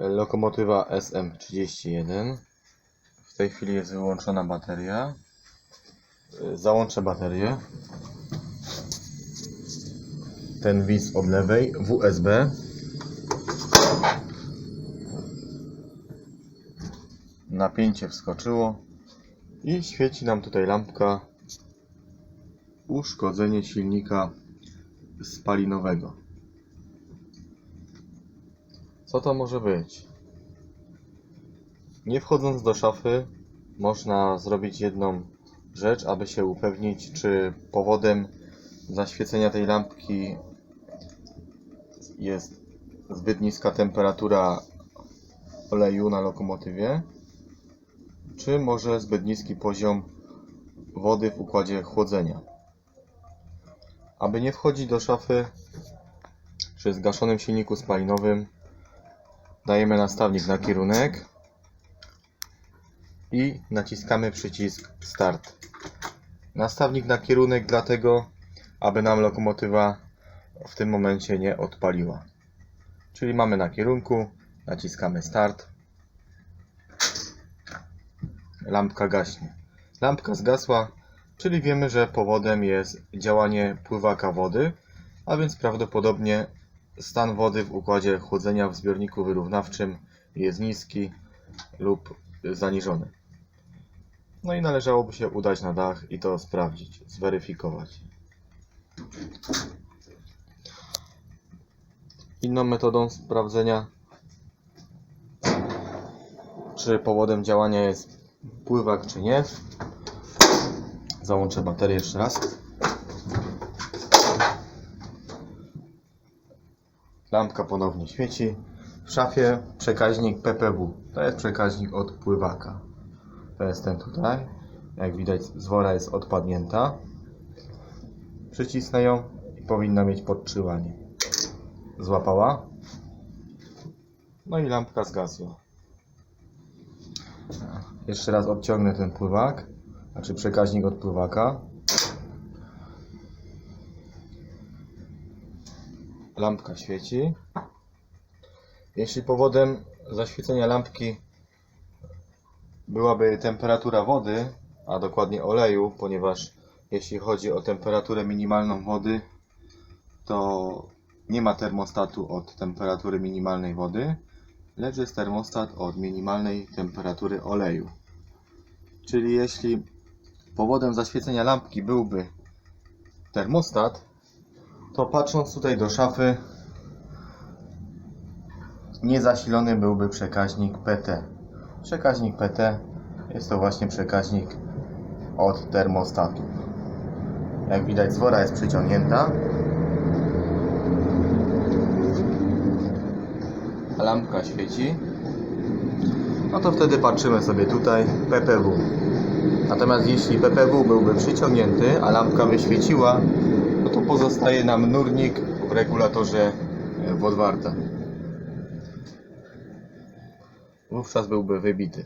Lokomotywa SM31. W tej chwili jest wyłączona bateria. Załączę baterię. Ten wis od lewej w USB. Napięcie wskoczyło i świeci nam tutaj lampka uszkodzenie silnika spalinowego. Co to może być? Nie wchodząc do szafy, można zrobić jedną rzecz, aby się upewnić, czy powodem zaświecenia tej lampki jest zbyt niska temperatura oleju na lokomotywie, czy może zbyt niski poziom wody w układzie chłodzenia. Aby nie wchodzić do szafy przy zgaszonym silniku spalinowym, dajemy nastawnik na kierunek i naciskamy przycisk Start. Nastawnik na kierunek dlatego, aby nam lokomotywa w tym momencie nie odpaliła. Czyli mamy na kierunku, naciskamy Start. Lampka gaśnie. Lampka zgasła, czyli wiemy, że powodem jest działanie pływaka wody, a więc prawdopodobnie stan wody w układzie chłodzenia w zbiorniku wyrównawczym jest niski lub zaniżony. No i należałoby się udać na dach i to sprawdzić, zweryfikować. Inną metodą sprawdzenia, czy powodem działania jest pływak, czy nie. Załączę baterię jeszcze raz. Lampka ponownie świeci. W szafie przekaźnik PPW. To jest przekaźnik od pływaka. To jest ten tutaj. Jak widać z wora jest odpadnięta. Przycisnę ją i powinna mieć podtrzymanie. Złapała. No i lampka zgasła. Jeszcze raz odciągnę ten pływak, znaczy przekaźnik od pływaka. Lampka świeci. Jeśli powodem zaświecenia lampki byłaby temperatura wody, a dokładnie oleju, ponieważ jeśli chodzi o temperaturę minimalną wody, to nie ma termostatu od temperatury minimalnej wody, lecz jest termostat od minimalnej temperatury oleju. Czyli jeśli powodem zaświecenia lampki byłby termostat, to patrząc tutaj do szafy, niezasilony byłby przekaźnik PT. Przekaźnik PT jest to właśnie przekaźnik od termostatu. Jak widać, zwora jest przyciągnięta. Lampka świeci. No to wtedy patrzymy sobie tutaj PPW. Natomiast jeśli PPW byłby przyciągnięty, a lampka by świeciła, to pozostaje nam nurnik w regulatorze e, Wodwarta. Wówczas byłby wybity.